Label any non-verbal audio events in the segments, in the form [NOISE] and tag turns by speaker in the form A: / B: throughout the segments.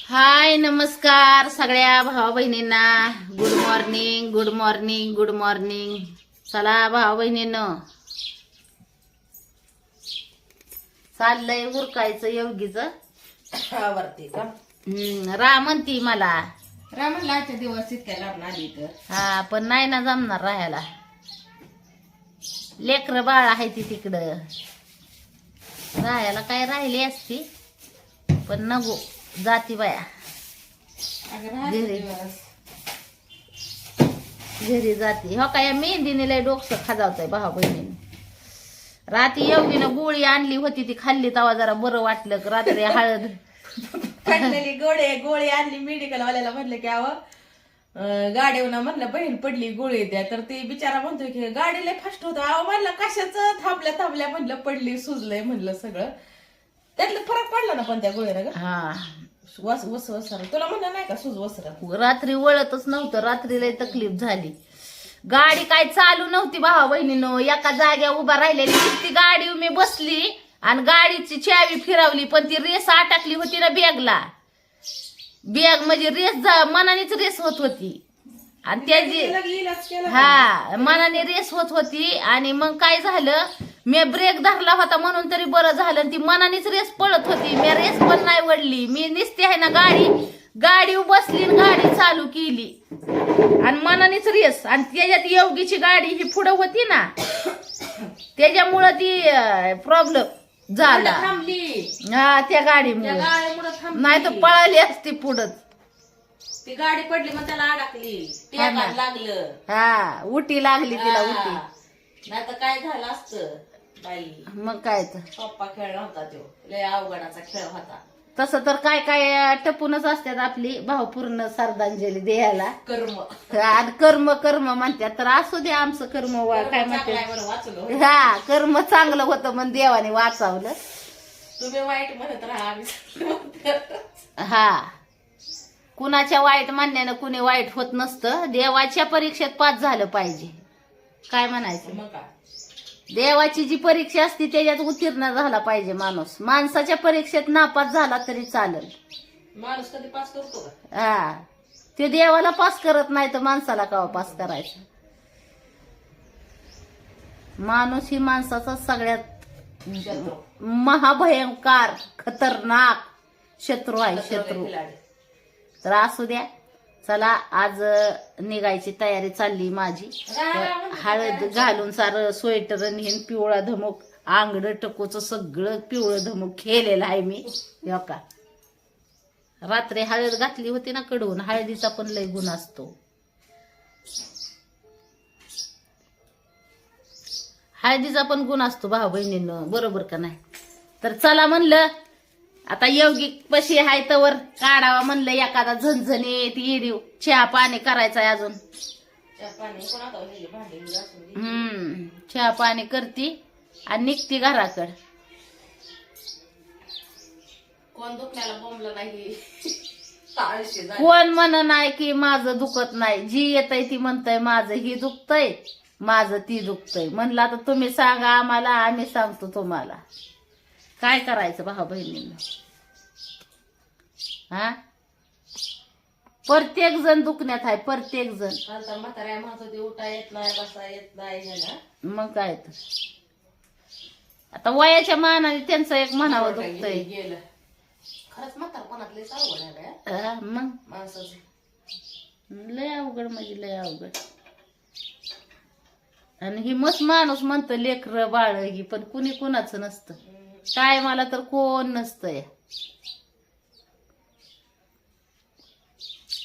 A: हाय नमस्कार सगळ्या भावा बहिणींना. Good morning good morning good morning चला भावा बहिणींनो. चाललंय उरकायचं योगीच.
B: आवडते का?
A: रा म्हणती मला.
B: रामनला आजच्या दिवस इतक्या लांब आली तर.
A: हा पण नाही ना जमणार राहायला. लेकर बाळ आहे ती तिकडं. राहायला काय राहिली असती पण नको. जाती बाया. घरी. घरी जाते. हो काय मेहंदीने लय डोकसं खाजावतंय भावा बहिणीने. रात्री योगीनं गोळी आणली होती ती खाल्ली तेव्हा जरा बरं वाटलं की रात्री [LAUGHS] हळद.
B: पडलेली गोळे गोळी आणली मेडिकल वाल्याला म्हणलं की अव गाडीवर म्हणलं बहीण पडली गोळी द्या. तर ते बिचारा म्हणतोय की गाडी लय फास्ट होतं. अहो म्हणलं कशाच थांबल्या थांबल्या म्हणलं पडली सुजलंय म्हणलं सगळं. त्यातलं फरक पडला ना पण त्या गोळीनं ग.
A: हा.
B: वस वस वसर तुला म्हणलं नाही का सुज वसर?
A: रात्री वळतच नव्हतं. रात्री लय तकलीफ झाली. गाडी काय चालू नव्हती भावा बहिणीनं. एका जाग्या उभा राहिलेली. ती गाडी मी बसली आणि गाडीची चावी फिरवली पण ती रेस अटकली होती ना बॅगला बॅग म्हणजे रेस मनानेच रेस होत होती. आणि त्याची हा मनाने रेस होत होती आणि मग काय झालं? मी ब्रेक धरला होता म्हणून तरी बरं झालं आणि ती मनानेच रेस पळत होती. मी रेस पण नाही वडली. मी निसते आहे ना गाडी गाडी बसली गाडी चालू केली. आणि मनानेच रेस. आणि त्याच्यात योगीची गाडी ही पुढं होती ना त्याच्यामुळं ती प्रॉब्लेम झाला. हा त्या गाडीमुळे. नाही तर पळाली असती पुढंच
B: ती गाडी पडली मग त्याला अडकली.
A: हा ना.
B: लागलं.
A: हा उटी लागली तिला उटी.
B: नाही तर काय झालं असतं बाई?
A: मग काय तर.
B: पप्पा खेळ नव्हता तो. लय अवघडाचा खेळ होता.
A: तसं तर काय काय टपूनच असतात आपली भावपूर्ण श्रद्धांजली द्यायला.
B: कर्म.
A: आणि कर्म कर्म म्हणतात. तर असू दे आमचं कर्म वा- काय
B: आहे
A: म्हणतात
B: वाचलो.
A: हा कर्म चांगलं होतं म्हणून देवाने वाचावलं.
B: तुम्ही वाईट म्हणत राहा आम्ही चांगलं म्हणतो.
A: हा. कुणाच्या वाईट म्हणण्यानं कुणी वाईट होत नसतं. देवाच्या परीक्षेत पास झालं पाहिजे. काय म्हणायचं? देवाची जी परीक्षा असते त्याच्यात उत्तीर्ण झाला पाहिजे माणूस. माणसाच्या परीक्षेत नापास झाला तरी चालेल.
B: माणूस कधी पास करतो
A: हा. ते देवाला पास करत नाही तर माणसाला का पास करायचं? माणूस ही माणसाचा सगळ्यात. महाभयंकर खतरनाक शत्रू आहे
B: शत्रू.
A: तर असू द्या. चला आज निघायची तयारी चालली माझी. तर हळद घालून सारं स्वेटर नेहन पिवळा धमक आंगड टकोच सगळं पिवळं धमक खेळलेलं आहे मी. का रात्री हळद घातली होती ना कडवून हळदीचा पण लय गुण असतो. हळदीचा पण गुण असतो भाऊ बहिणीनं बरोबर का नाही? तर चला म्हणलं आता यौगिक पशी आहे तवर काढावा म्हणलं एखादा झणझणीत इडीव चहा पाणी करायचंय अजून. हम्म चहा पाणी करती आणि निघती घराकड.
B: कोण दुखण्याला बोंबलं नाही.
A: कोण म्हण नाही की माझं दुखत नाही. जी येतय ती म्हणतय माझं ही दुखतय माझं ती दुखतय. म्हणलं आता तुम्ही सांगा आम्हाला आम्ही सांगतो तुम्हाला. काय करायचं भाऊ बहिणींना? हा? प्रत्येक जण दुखण्यात आहे प्रत्येक जण.
B: काल तर म्हाताऱ्या म्हणत होती उठा येत नाही बसा येत नाही ना.
A: मग काय तर. आता वयाच्या मानाने त्यांचं एक म्हणावं दुखतंय.
B: गेलं. खरंच अवघड
A: मग?
B: माणसाचं.
A: लय अवघड म्हणजे लय अवघड. आणि ही मस्त माणूस म्हणतं लेकर बाळ ही पण कुणी कुणाचं नसतं. काय मला तर कोण नसतंय.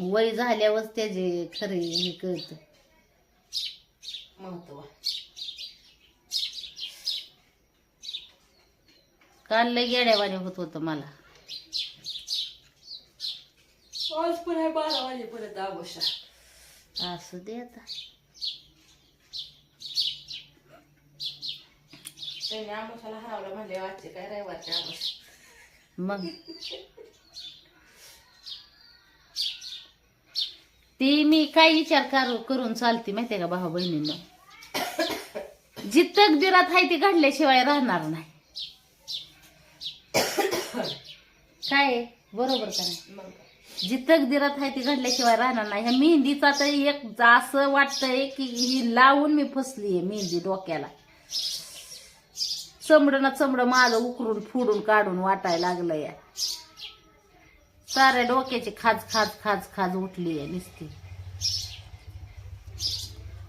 A: वय झाल्यावर त्याचे खरे हे कळत.
B: महत्त्व.
A: काल लय गेड्यावाने होत होतं मला.
B: आज पण आहे बारा वाजेपर्यंत अवश्य
A: असू दे आता.
B: त्यांनी हरवलं म्हणजे काय
A: मग ती मी काय विचार करू- करून चालते माहितीये का भाऊ बहिणींना? जी तकदिरात आहे ती घडल्याशिवाय राहणार नाही. काय आहे? बरोबर का नाही?
B: मग.
A: जी तकदिरात आहे ती घडल्याशिवाय राहणार नाही. ह्या मेहंदीचा तर एक असं वाटतंय की ही लावून मी फसलीये मेहंदी डोक्याला. चमडं ना चमडं माझं उकरून फुडून काढून वाटायला लागलं या. साऱ्या डोक्याची खाज खाज खाज खाज उठली आहे नुसती.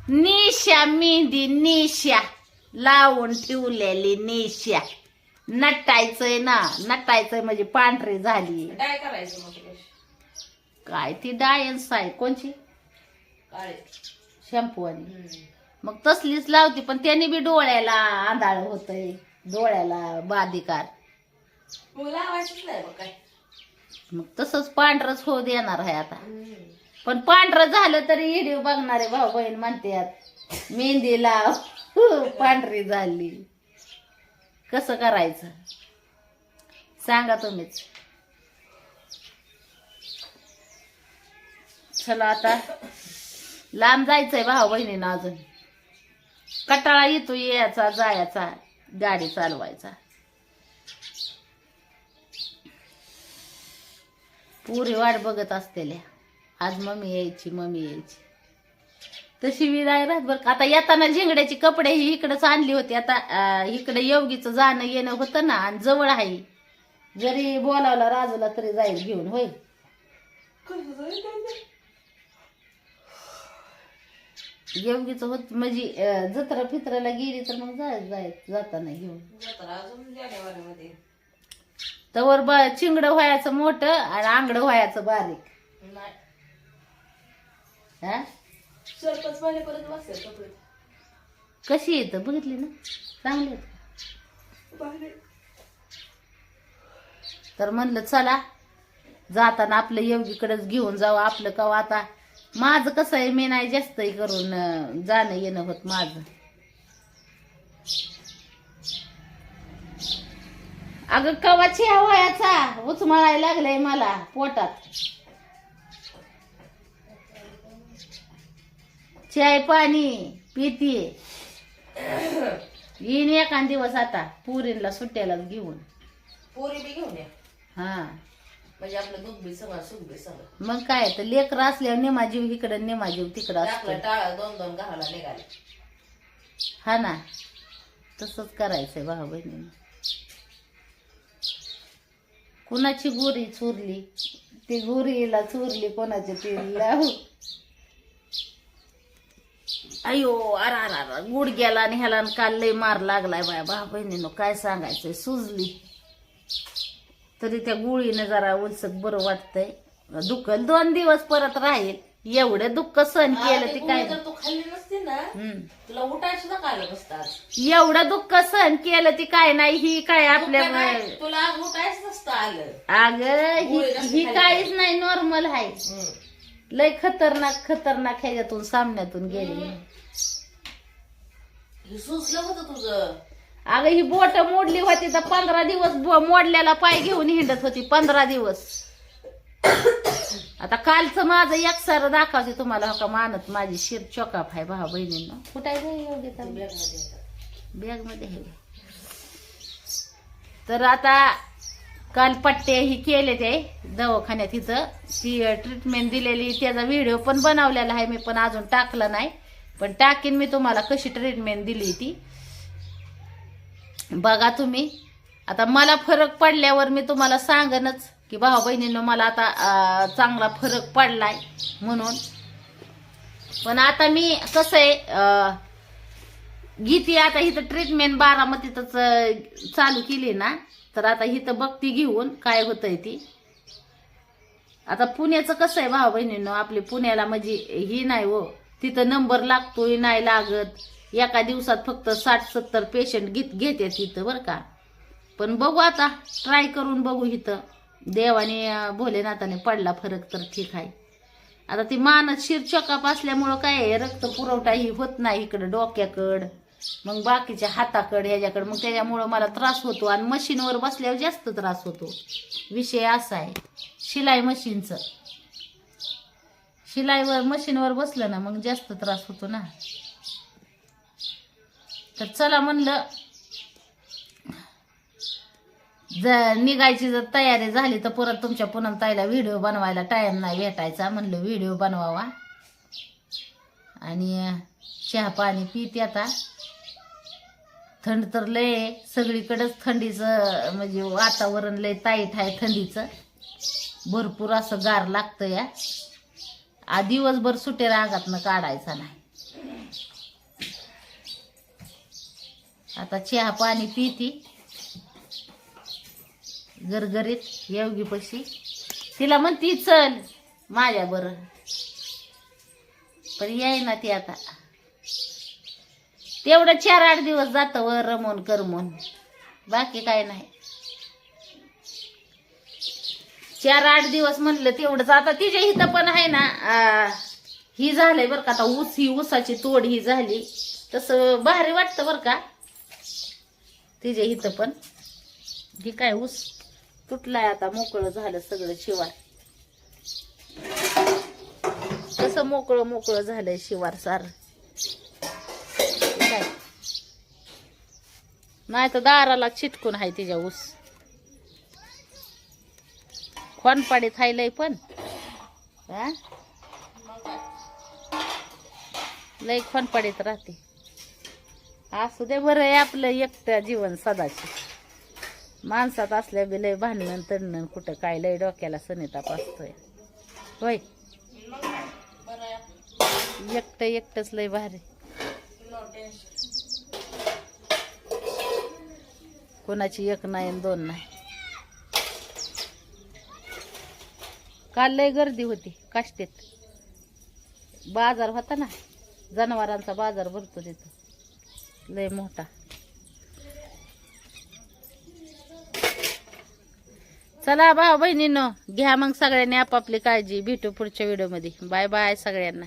A: निशा मेहंदी निशा. लावून ठेवलेली निशा. नटायचंय ना नटायचंय म्हणजे पांढरी झाली.
B: काय करायचं मग?
A: काय ती डायन्स आहे कोणची?
B: काळे.
A: शॅम्पू आणि. मग तसलीच लावती पण त्याने बी डोळ्याला आंधळ होतय. डोळ्याला बाधिकार.
B: मग
A: तसंच पांढरच होऊ देणार आहे आता. पण पांढरं झालं तरी व्हिडिओ बघणारे भाऊ बहीण म्हणतात मेहंदी लाव. पांढरी झाली. कसं करायचं? सांगा तुम्हीच. चला आता. लांब जायचंय भाऊ बहिणीनं अजून. कटाळा येतो यायचा जायचा गाडी चालवायचा. पुरी वाट बघत असतेल्या. आज मम्मी यायची मम्मी यायची. तशी मी नाही राहत बरं का. आता येताना झिंगड्याची कपडे ही इकडंच आणली होती. आता इकडे योगीचं जाणं येणं होतं ना आणि जवळ आहे. जरी बोलावला राजूला तरी जाईल घेऊन होय? योगीचं होत म्हणजे जत्रा फित्राला गेली तर मग जाय जाय जाताना घेऊन.
B: जत्रा अजून जानेवारीमध्ये.
A: तवर ब चिंगड व्हायचं मोठं आणि आंगड व्हायचं बारीक. हा?
B: सरपंच माझे परत वाचते कपडे.
A: कशी येतं बघितली ना? चांगली तर म्हणलं चला जाताना आपलं योगीकडेच घेऊन जाऊ आपलं कवा आता? माझं कसं आहे मी नाही जास्त करून जाणं येणं होत माझं. अगं कवाची हवायाचा उचमळायला लागलाय मला पोटात. चाय पाणी पितीये येईन एखाद दिवस आता पुरीला सुट्ट्यालाच घेऊन.
B: पोरी बी घेऊन या?
A: हा.
B: म्हणजे आपलं
A: मग काय तर लेकर असल्यावर नेमा जीव इकडं नेमा जीव तिकडं
B: आपलं
A: असतो
B: टाळ दोन दोन घराला निघाले.
A: हा ना. तसंच करायचंय भाऊ बहिणीनं. कुणाची गोरी चुरली? ती गोरीला चुरली कोणाची ती लावू? अयो अरा अरा अरा गुड गेला आणि ह्याला आणि काल लय मार लागलाय बाया. भाऊ बहिणीनं काय सांगायचंय? सुजली. तरी त्या गुळीनं जरा उलसक बरं वाटतंय. दुखल दोन दिवस परत राहील. एवढं दुःख सहन केलं ती काय
B: जर तू खाल्ली नसती ना
A: हम्म.
B: तुला उठाय सुद्धा कालं नसतात
A: एवढं दुःख सहन केलं ती काय नाही ही काय आपल्या
B: तुला आज उठायच नसतं आलं.
A: अग ही ही काहीच नाही नॉर्मल आहे.
B: हम्म.
A: लय खतरनाक खतरनाक ह्याच्यातून सामन्यातून गेली.
B: हे सुचलं होतं तुझं.
A: अगं ही बोट मोडली होती तर पंधरा दिवस बो- मोडल्याला पाय घेऊन हिंडत होती पंधरा दिवस. आता कालचं माझं एक सारं दाखवते तुम्हाला हो का मानत माझी शिर चोकाप आहे भाऊ बहिणींना. कुठे आहे.
B: बॅगमध्ये
A: आहे. तर आता काल पट्टे ही केले ते दवाखान्यात इथं ती ट्रीटमेंट दिलेली त्याचा व्हिडिओ पण बनवलेला आहे मी पण अजून टाकला नाही. पण टाकीन मी तुम्हाला कशी ट्रीटमेंट दिली ती. बघा तुम्ही. आता मला फरक पडल्यावर मी तुम्हाला सांगनच की भाऊ बहिणीनं मला आता चांगला फरक पडलाय म्हणून. पण आता मी कसं आहे घेते गीती आता इथं ट्रीटमेंट बारामतीतच चालू केली ना तर आता इथं बघती घेऊन काय होतंय ती. आता पुण्याचं कसं आहे भाऊ बहिणीनं आपली पुण्याला म्हणजे ही नाही हो तिथं नंबर लागतोय नाही लागत. एका दिवसात फक्त साठ सत्तर पेशंट घेत घेते तिथं बरं का. पण बघू आता ट्राय करून बघू इथं. देवाने भोलेनाथाने पडला फरक तर ठीक आहे. आता ती मानस शिर चोकाप असल्यामुळं काय आहे, रक्त पुरवठाही होत नाही इकडं डोक्याकड. मग बाकीच्या हाताकड ह्याच्याकडं मग त्याच्यामुळं मला त्रास होतो आणि मशीनवर बसल्यावर जास्त त्रास होतो. विषय असा आहे शिलाई मशीनचं. शिलाईवर मशीनवर बसलं ना मग जास्त त्रास होतो ना. तर चला म्हणलं जर निघायची जर तयारी झाली तर परत तुमच्या पुन्हा ताईला व्हिडिओ बनवायला टाइम नाही भेटायचा म्हणलं व्हिडिओ बनवावा. आणि चहा पाणी पिते आता. थंड तर लय सगळीकडंच थंडीचं म्हणजे वातावरण लय ताईट आहे थंडीचं. भरपूर असं गार लागतं या. आ दिवसभर सुटे रागातनं काढायचा नाही. आता चहा पाणी पिती. गरगरीत येवगी पशी. तिला म्हणती चल माझ्या बर. पण याय ना ती आता. तेवढं चार आठ दिवस जात व रमून करमून बाकी काय नाही. चार आठ दिवस म्हणलं तेवढंच आता तिच्या इथं पण आहे ना आ, ही झालंय बरं का आता ऊस ही ऊसाची तोड ही झाली. तसं भारी वाटतं बरं का. तिच्या इथं पण. ही काय ऊस तुटलाय आता मोकळं झालं सगळं शिवार. कसं मोकळं मोकळं झालंय शिवार सार. काय? नाही तर दाराला चिटकून आहे तिच्या ऊस. खोनपाडीत हायलंय पण. हा? लय खोनपाडीत राहते. असू दे बरं आहे आपलं एकटं जीवन सदाची माणसात असल्या बी लय भांडण तडणं कुठं काय लय डोक्याला सनिताप असतोय. होय. एकटं एकटंच लय भारी. कोणाची एक नाही आणि दोन नाही. काल लय गर्दी होती काष्टीत. बाजार होता ना जनावरांचा बाजार भरतो तिथं लय मोठा. चला भाऊ बहिणीनो घ्या मग सगळ्यांनी आपापली काळजी. भेटू पुढच्या व्हिडिओमध्ये बाय बाय सगळ्यांना.